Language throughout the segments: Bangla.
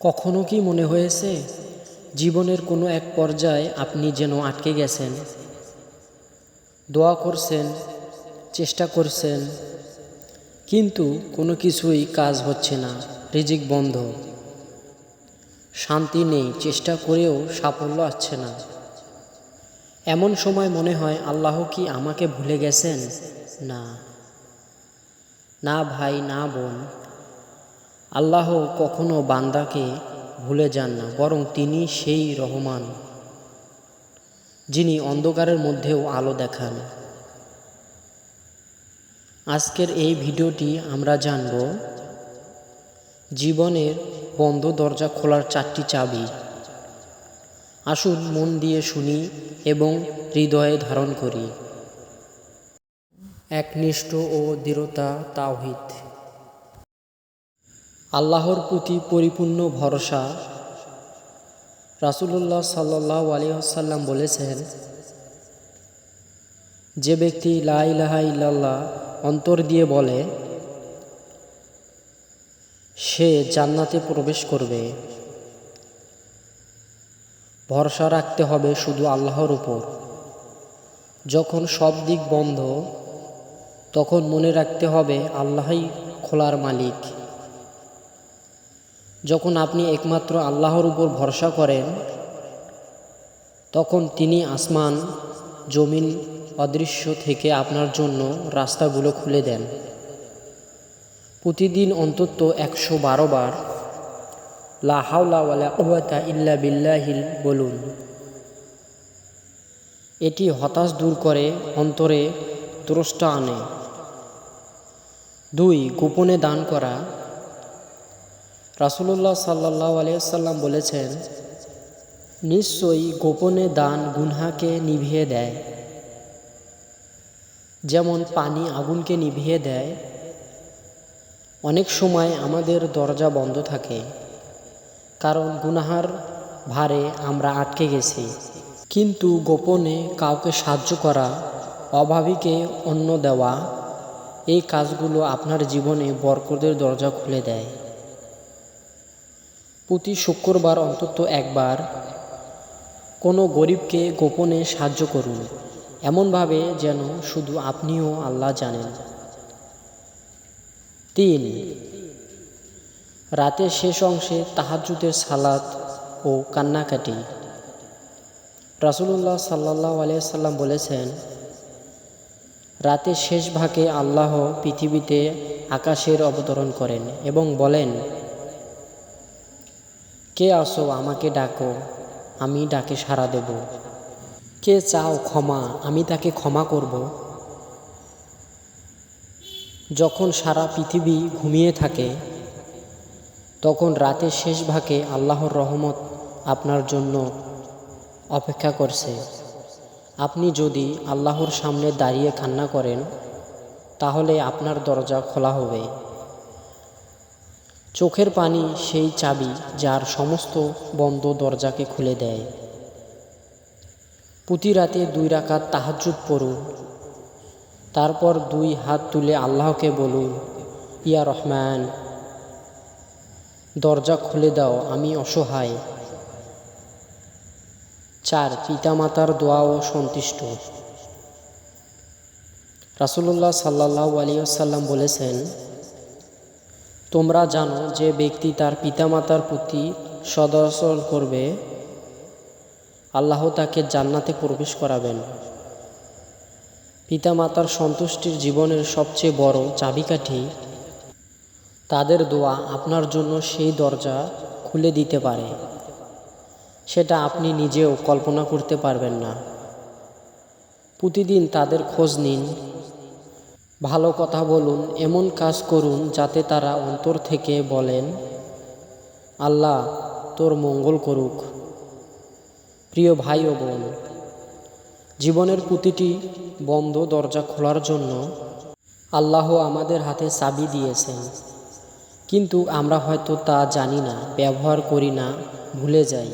কখনো কি মনে হয়েছে, জীবনের কোনো এক পর্যায়ে আপনি যেন আটকে গেছেন? দোয়া করছেন, চেষ্টা করছেন, কিন্তু কোনো কিছুই কাজ হচ্ছে না, রিজিক বন্ধ। শান্তি নেই, চেষ্টা করেও সাফল্য আসছে না। এমন সময় মনে হয়, আল্লাহ কি আমাকে ভুলে গেছেন? না। না ভাই, না বোন আল্লাহ কখনো বান্দাকে ভুলে যান না, বরং তিনি সেই রহমান, যিনি অন্ধকারের মধ্যেও আলো দেখান। আজকের এই ভিডিওটি আমরা জানব জীবনের বন্ধ দরজা খোলার চারটি চাবি। আসুন মন দিয়ে শুনি এবং হৃদয়ে ধারণ করি। একনিষ্ঠ ও দৃঢ়তা তাওহিদ। আল্লাহর প্রতি পরিপূর্ণ ভরসা। রাসুলুল্লাহ সাল্লাহ আলিয়াল্লাম বলেছেন, যে ব্যক্তি লা ইলাহা ইল্লাল্লাহ অন্তর দিয়ে বলে, সে জান্নাতে প্রবেশ করবে। ভরসা রাখতে হবে শুধু আল্লাহর উপর। যখন সব দিক বন্ধ, তখন মনে রাখতে হবে আল্লাহই খোলার মালিক। যখন আপনি একমাত্র আল্লাহর উপর ভরসা করেন, তখন তিনি আসমান, জমিন, অদৃশ্য থেকে আপনার জন্য রাস্তাগুলো খুলে দেন। প্রতিদিন অন্তত একশো বারো বার, লা হাওলা ওয়ালা ইল্লা বিল্লাহিল বলুন। এটি হতাশ দূর করে, অন্তরে দ্রষ্টা আনে। দুই, গোপনে দান করা। রাসুলুল্লাহ সাল্লাহ আলিয়াল্লাম বলেছেন, নিশ্চয়ই গোপনে দান গুনহাকে নিভিয়ে দেয়। যেমন পানি আগুনকে নিভিয়ে দেয়, অনেক সময় আমাদের দরজা বন্ধ থাকে, কারণ গুনাহার ভারে আমরা আটকে গেছি। কিন্তু গোপনে কাউকে সাহায্য করা, অভাবীকে অন্ন দেওয়া, এই কাজগুলো আপনার জীবনে বরকদের দরজা খুলে দেয়। প্রতি শুক্রবার অন্তত একবার কোনো গরিবকে গোপনে সাহায্য করুন। এমনভাবে যেন শুধু আপনিও আল্লাহ জানেন। তিন রাতের শেষ অংশে তাহাজুদের সালাত ও কান্নাকাটি। রাসুলুল্লাহ সাল্লাহ আলিয়াল্লাম বলেছেন রাতের শেষ ভাগে আল্লাহ পৃথিবীতে আকাশের অবতরণ করেন এবং বলেন কে আসো আমাকে ডাকো, আমি ডাকে সাড়া দেব। কে চাও ক্ষমা, আমি তাকে ক্ষমা করব। যখন সারা পৃথিবী ঘুমিয়ে থাকে, তখন রাতের শেষ ভাগে আল্লাহর রহমত আপনার জন্য অপেক্ষা করছে। আপনি যদি আল্লাহর সামনে দাঁড়িয়ে কান্না করেন, তাহলে আপনার দরজা খোলা হবে। চোখের পানি সেই চাবি যার সমস্ত বন্ধ দরজাকে খুলে দেয়। প্রতি রাতে দুই রাকাত তাহাজুদ পড়ুন। তারপর দুই হাত তুলে আল্লাহকে বলুন, ইয়া রহমান, দরজা খুলে দাও, আমি অসহায়। চার, পিতামাতার দোয়া ও সন্তুষ্ট রাসুল্লাহ সাল্লাহ আলিয়াল্লাম বলেছেন তোমরা জানো যে ব্যক্তি তার পিতামাতার প্রতি সদাচরণ করবে, আল্লাহ তাকে জান্নাতে প্রবেশ করাবেন। পিতামাতার সন্তুষ্টির জীবনের সবচেয়ে বড় চাবিকাঠি, তাদের দোয়া আপনার জন্য সেই দরজা খুলে দিতে পারে। সেটা আপনি নিজেও কল্পনা করতে পারবেন না। প্রতিদিন তাদের খোঁজ নিন ভালো কথা বলুন, এমন কাজ করুন যাতে তারা অন্তর থেকে বলেন, আল্লাহ, তোর মঙ্গল করুক। প্রিয় ভাই ও বোন, জীবনের প্রতিটি বন্ধ দরজা খোলার জন্য আল্লাহ আমাদের হাতে চাবি দিয়েছেন। কিন্তু আমরা হয়তো তা জানি না, ব্যবহার করি না, ভুলে যাই।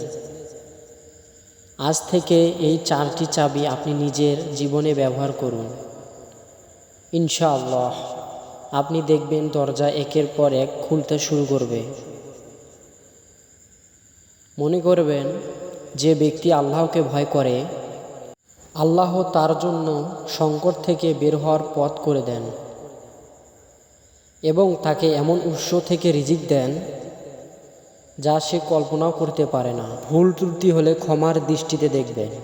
আজ থেকে এই চারটি চাবি আপনি নিজের জীবনে ব্যবহার করুন। ইনশাআল্লাহ। আপনি দেখবেন দরজা একের পর এক খুলতে শুরু করবে। মনে করবেন, যে ব্যক্তি আল্লাহকে ভয় করে, আল্লাহ তার জন্য সংকট থেকে বের হওয়ার পথ করে দেন এবং তাকে এমন উৎস থেকে রিজিক দেন যা সে কল্পনাও করতে পারে না। ভুল ত্রুটি হলে ক্ষমার দৃষ্টিতে দেখবেন।